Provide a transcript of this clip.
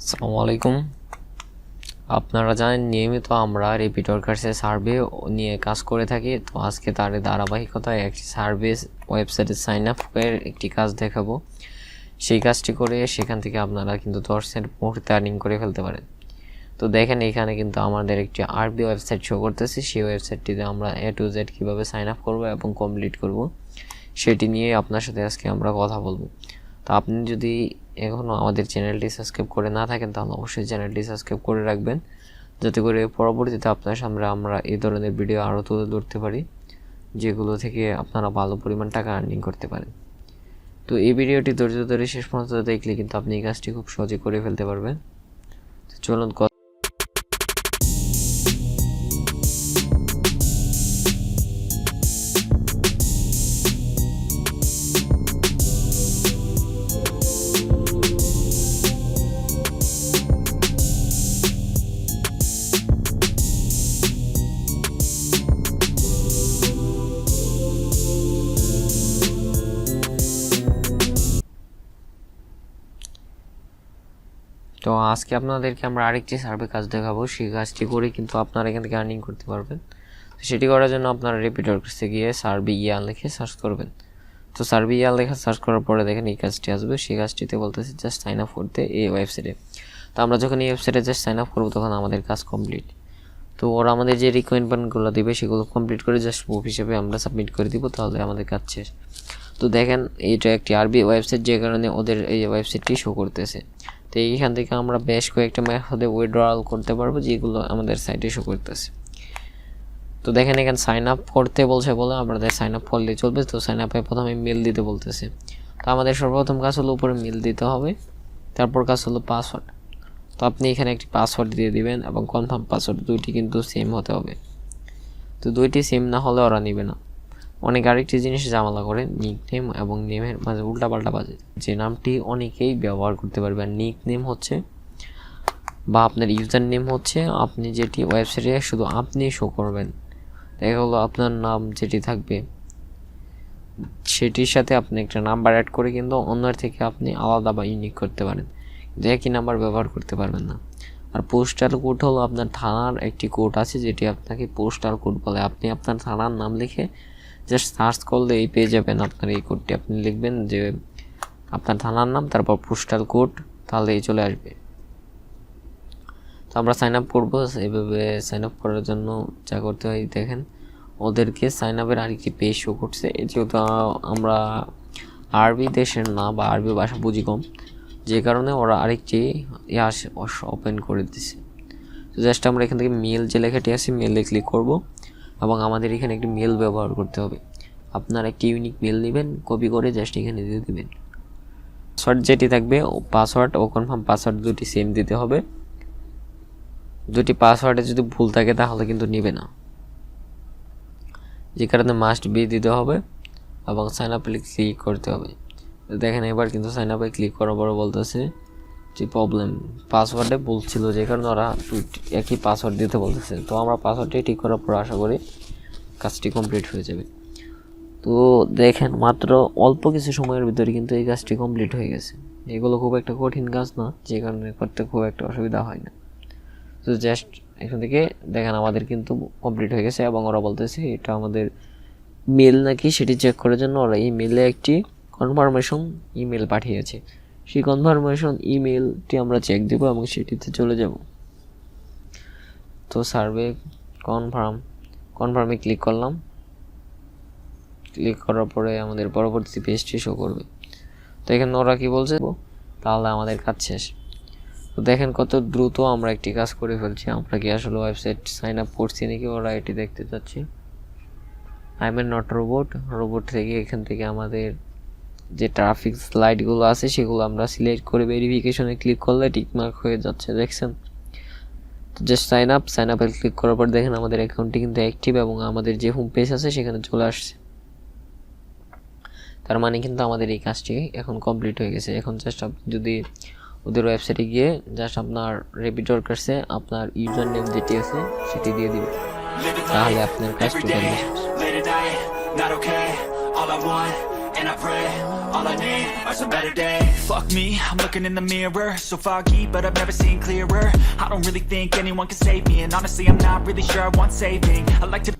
আসসালামু আলাইকুম আপনারা জানেন, নিয়মিত আমরা রিপিট ওয়ার্কার্সের সার্ভে নিয়ে কাজ করে থাকি। তো আজকে তার ধারাবাহিকতায় একটি সার্ভে ওয়েবসাইটে সাইন আপ এর একটি কাজ দেখাবো। সেই কাজটি করে সেখান থেকে আপনারা কিন্তু দশ সেন্ট মুহূর্তে আর্নিং করে ফেলতে পারেন। তো দেখেন, এখানে কিন্তু আমাদের একটি আরবি ওয়েবসাইট শো করতেছি। সেই ওয়েবসাইটটিতে আমরা এ টু জেড কীভাবে সাইন আপ করব এবং কমপ্লিট করব, সেটি নিয়ে আপনার সাথে আজকে আমরা কথা বলব। তো আপনি যদি এখনও আমাদের চ্যানেলটি সাবস্ক্রাইব করে না থাকেন, তাহলে অবশ্যই চ্যানেলটি সাবস্ক্রাইব করে রাখবেন। যাতে করে পরবর্তীতে আপনার সামনে আমরা এই ধরনের ভিডিও আরও তুলে ধরতে পারি, যেগুলো থেকে আপনারা ভালো পরিমাণ টাকা আর্নিং করতে পারেন। তো এই ভিডিওটি ধৈর্য ধরে শেষ পর্যন্ত দেখলে কিন্তু আপনি এই কাজটি খুব সহজে করে ফেলতে পারবেন। চলুন তো আজকে আপনাদেরকে আমরা আরেকটি সার্ভে কাজ দেখাবো। সেই কাজটি করে কিন্তু আপনারা এখান থেকে আর্নিং করতে পারবেন। তো সেটি করার জন্য আপনারা রিপিটার কাছে গিয়ে সার্ভে ইয়ান লিখে সার্চ করবেন। তো সার্ভে ইয়ান লেখা সার্চ করার পরে দেখেন এই কাজটি আসবে। সেই কাজটিতে বলতেছে জাস্ট সাইন আপ করতে এই ওয়েবসাইটে তো আমরা যখন এই ওয়েবসাইটে জাস্ট সাইন আপ করব তখন আমাদের কাজ কমপ্লিট তো ওরা আমাদের যে রিকোয়ারমেন্টগুলো দেবে সেগুলো কমপ্লিট করে জাস্ট প্রুফ হিসেবে আমরা সাবমিট করে দিব, তাহলে আমাদের কাজ শেষ। তো দেখেন, এটা একটি আরবি ওয়েবসাইট যে কারণে ওদের এই ওয়েবসাইটটি শো করতেছে। তো এইখান থেকে আমরা বেশ কয়েকটা মেথডে উইড্রয়াল করতে পারব, যেগুলো আমাদের সাইটে শো করতেছে। তো দেখেন এখানে সাইন আপ করতে বলছে বলে আমাদের সাইন আপ করলে চলবে, তো সাইন আপে প্রথমে মেল দিতে বলতেছে। তো আমাদের সর্বপ্রথম কাজ হলো উপরে মেল দিতে হবে, তারপর কাজ হলো পাসওয়ার্ড তো আপনি এখানে একটি পাসওয়ার্ড দিয়ে দিবেন এবং কনফার্ম পাসওয়ার্ড দুইটি কিন্তু সেম হতে হবে। তো দুইটি সেম না হলে ওরা নেবে না। অনেক আরেকটি জিনিস জামালা করে নিক নেম এবং নেমের মাঝে উল্টাপাল্টা বাজে। যে নামটি অনেকেই ব্যবহার করতে পারবে। আর নিক নেম হচ্ছে বা আপনার ইউজার নেম হচ্ছে, আপনি যেটি ওয়েবসাইটে শুধু আপনি শো করবেন। দেখা হলো আপনার নাম যেটি থাকবে, সেটির সাথে আপনি একটা নাম্বার অ্যাড করে কিন্তু অন্যের থেকে আপনি আলাদা বা ইউনিক করতে পারেন। কিন্তু একই নাম্বার ব্যবহার করতে পারবেন না। আর পোস্টাল কোড হলো আপনার থানার একটি কোড আছে, যেটি আপনাকে পোস্টাল কোড বলে। আপনি আপনার থানার নাম লিখে জাস্ট সার্চ করলে এই পেয়ে যাবেন আপনার এই কোডটি আপনি লিখবেন যে আপনার থানার নাম, তারপর পোস্টাল কোড তাহলে এই চলে আসবে। তো আমরা সাইন আপ করব। এইভাবে সাইন আপ করার জন্য যা করতে হয়, দেখেন, ওদেরকে সাইন আপের আর আরেকটি পেজ শো করছে। যেহেতু আমরা আরবি দেশের না বা আরবি ভাষা বুঝি কম, যে কারণে ওরা আরেকটি ইয়াস ওপেন করে দিছে। তো জাস্ট আমরা এখান থেকে মেল যে লেখাটি আছে মেলে ক্লিক করব। এবং আমাদের এখানে একটি মেল ব্যবহার করতে হবে। আপনার একটি ইউনিক মেল নেবেন কপি করে জাস্ট এখানে দিয়ে দেবেন। পাসওয়ার্ড যেটি থাকবে পাসওয়ার্ড ও কনফার্ম পাসওয়ার্ড দুটি সেম দিতে হবে। দুটি পাসওয়ার্ডে যদি ভুল থাকে তাহলে কিন্তু নেবে না। যে কারণে মাস্ট বি দিতে হবে এবং সাইন আপে ক্লিক করতে হবে। দেখেন এবার কিন্তু সাইন আপে ক্লিক করার পরে বলতেছে যে প্রবলেম পাসওয়ার্ডে ভুল ছিল, যে কারণে ওরা একই পাসওয়ার্ড দিতে বলতেছে। তো আমরা পাসওয়ার্ডটি ঠিক করার পর আশা করি কাজটি কমপ্লিট হয়ে যাবে। তো দেখেন, মাত্র অল্প কিছু সময়ের ভিতরে কিন্তু এই কাজটি কমপ্লিট হয়ে গেছে। এগুলো খুব একটা কঠিন কাজ না, যে কারণে করতে খুব একটা অসুবিধা হয় না। তো জাস্ট এখান থেকে দেখেন, আমাদের কিন্তু কমপ্লিট হয়ে গেছে এবং ওরা বলতেছে এটা আমাদের মেল নাকি সেটি চেক করার জন্য ওরা এই মেলে একটি কনফার্মেশন ইমেল পাঠিয়েছে। সেই কনফার্মেশন ইমেলটি আমরা চেক দেবো এবং সেটিতে চলে যাব। তো সার্ভে কনফার্ম কনফার্মে ক্লিক করলাম। ক্লিক করার পরে আমাদের পরবর্তী পেজটি শো করবে। তো এখানে ওরা কি বলছে? তাহলে আমাদের কাজ শেষ। তো দেখেন কত দ্রুত আমরা একটি কাজ করে ফেলছি। আমরা কি আসলে ওয়েবসাইট সাইন আপ করছি নাকি? ওরা এটি দেখতে চাচ্ছি। I am not robot robot থেকে এখান থেকে আমাদের যে ট্রাফিক লাইটগুলো আছে সেগুলো আমরা সিলেক্ট করে ভেরিফিকেশনে ক্লিক করলে টিকমার্ক হয়ে যাচ্ছে দেখছেন? তো জাস্ট সাইন আপ সাইন আপে ক্লিক করার পর দেখেন আমাদের অ্যাকাউন্টটি কিন্তু অ্যাক্টিভ এবং আমাদের যে হোম পেজ আছে সেখানে চলে আসছে। তার মানে কিন্তু আমাদের এই কাজটি এখন কমপ্লিট হয়ে গেছে। এখন জাস্ট আপনি যদি ওদের ওয়েবসাইটে গিয়ে জাস্ট আপনার রেপিড ওয়ার্কার্সে আপনার ইউজার নেম যেটি আছে সেটি দিয়ে দিবেন। তাহলে আপনার কাজ totally and I pray All I need are some better days. Fuck me, I'm looking in the mirror. So foggy, but I've never seen clearer. I don't really think anyone can save me. And honestly, I'm not really sure I want saving. I like to